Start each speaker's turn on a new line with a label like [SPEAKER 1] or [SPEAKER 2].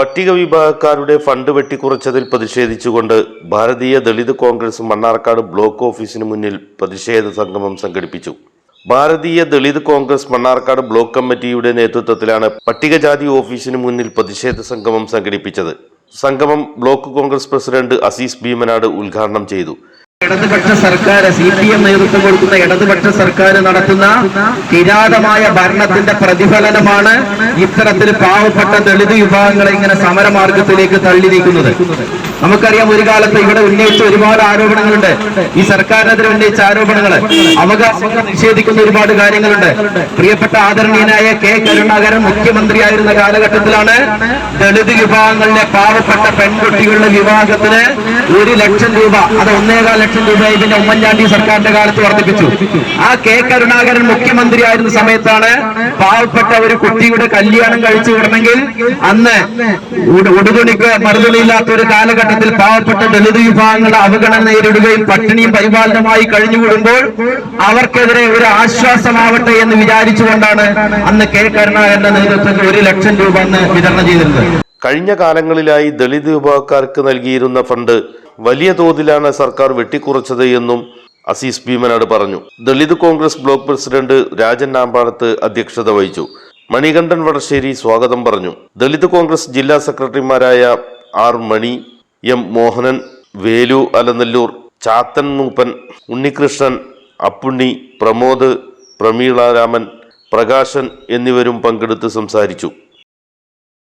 [SPEAKER 1] പട്ടിക വിഭാഗക്കാരുടെ ഫണ്ട് വെട്ടിക്കുറച്ചതിൽ പ്രതിഷേധിച്ചുകൊണ്ട് ഭാരതീയ ദളിത് കോൺഗ്രസ് മണ്ണാർക്കാട് ബ്ലോക്ക് ഓഫീസിന് മുന്നിൽ പ്രതിഷേധ സംഗമം സംഘടിപ്പിച്ചു. ഭാരതീയ ദളിത് കോൺഗ്രസ് മണ്ണാർക്കാട് ബ്ലോക്ക് കമ്മിറ്റിയുടെ നേതൃത്വത്തിലാണ് പട്ടികജാതി ഓഫീസിന് മുന്നിൽ പ്രതിഷേധ സംഗമം സംഘടിപ്പിച്ചത്. സംഗമം ബ്ലോക്ക് കോൺഗ്രസ് പ്രസിഡന്റ് അസീസ് ഭീമനാട് ഉദ്ഘാടനം ചെയ്തു.
[SPEAKER 2] ഇടതുപക്ഷ സർക്കാർ സി പി എം നേതൃത്വം കൊടുക്കുന്ന ഇടതുപക്ഷ സർക്കാർ നടത്തുന്ന കിരാതമായ ഭരണത്തിന്റെ പ്രതിഫലനമാണ് ഇത്തരത്തിൽ പാവപ്പെട്ട ദളിത് വിഭാഗങ്ങളെ ഇങ്ങനെ സമരമാർഗത്തിലേക്ക് തള്ളി നമുക്കറിയാം ഒരു കാലത്ത് ഇവിടെ ഉന്നയിച്ച ഒരുപാട് ആരോപണങ്ങളുണ്ട്. ഈ സർക്കാരിനെതിരെ ഉന്നയിച്ച ആരോപണങ്ങൾ അവകാശങ്ങൾ നിഷേധിക്കുന്ന ഒരുപാട് കാര്യങ്ങളുണ്ട്. പ്രിയപ്പെട്ട ആദരണീയനായ കെ കരുണാകരൻ മുഖ്യമന്ത്രിയായിരുന്ന കാലഘട്ടത്തിലാണ് ദളിത് വിഭാഗങ്ങളിലെ പാവപ്പെട്ട പെൺകുട്ടികളുടെ വിവാഹത്തിന് ഒരു ലക്ഷം രൂപ അത് ഒന്നേകാൽ ലക്ഷം രൂപ ഇതിന്റെ ഉമ്മൻചാണ്ടി സർക്കാരിന്റെ കാലത്ത് വർദ്ധിപ്പിച്ചു. ആ കെ കരുണാകരൻ മുഖ്യമന്ത്രിയായിരുന്ന സമയത്താണ് പാവപ്പെട്ട ഒരു കുട്ടിയുടെ കല്യാണം കഴിച്ചു വിടണമെങ്കിൽ അന്ന് ഉട- ഉടുതുണിക്ക് മറുതുണിയില്ലാത്ത ഒരു കാലഘട്ടത്തിൽ പാവപ്പെട്ട ദളിത് വിഭാഗങ്ങളുടെ അവഗണന നേരിടുകയും പട്ടിണിയും പരിപാലനമായി കഴിഞ്ഞുകൂടുമ്പോൾ അവർക്കെതിരെ ഒരു ആശ്വാസമാവട്ടെ എന്ന് വിചാരിച്ചുകൊണ്ടാണ് അന്ന് കെ. കരുണാകരന്റെ നേതൃത്വത്തിൽ ഒരു ലക്ഷം രൂപ അന്ന് വിതരണം ചെയ്തിരുന്നത്.
[SPEAKER 1] കഴിഞ്ഞ കാലങ്ങളിലായി ദളിത് വിഭാഗക്കാർക്ക് നൽകിയിരുന്ന ഫണ്ട് വലിയ തോതിലാണ് സർക്കാർ വെട്ടിക്കുറച്ചത് എന്നും അസീസ് ഭീമനാട് പറഞ്ഞു. ദളിത് കോൺഗ്രസ് ബ്ലോക്ക് പ്രസിഡന്റ് രാജൻ നാമ്പാടത്ത് അധ്യക്ഷത വഹിച്ചു. മണികണ്ഠൻ വടശ്ശേരി സ്വാഗതം പറഞ്ഞു. ദളിത് കോൺഗ്രസ് ജില്ലാ സെക്രട്ടറിമാരായ ആർ മണി എം മോഹനൻ വേലു അലനല്ലൂർ ചാത്തൻ മൂപ്പൻ ഉണ്ണികൃഷ്ണൻ അപ്പുണ്ണി പ്രമോദ് പ്രമീളാരാമൻ പ്രകാശൻ എന്നിവരും പങ്കെടുത്ത് സംസാരിച്ചു.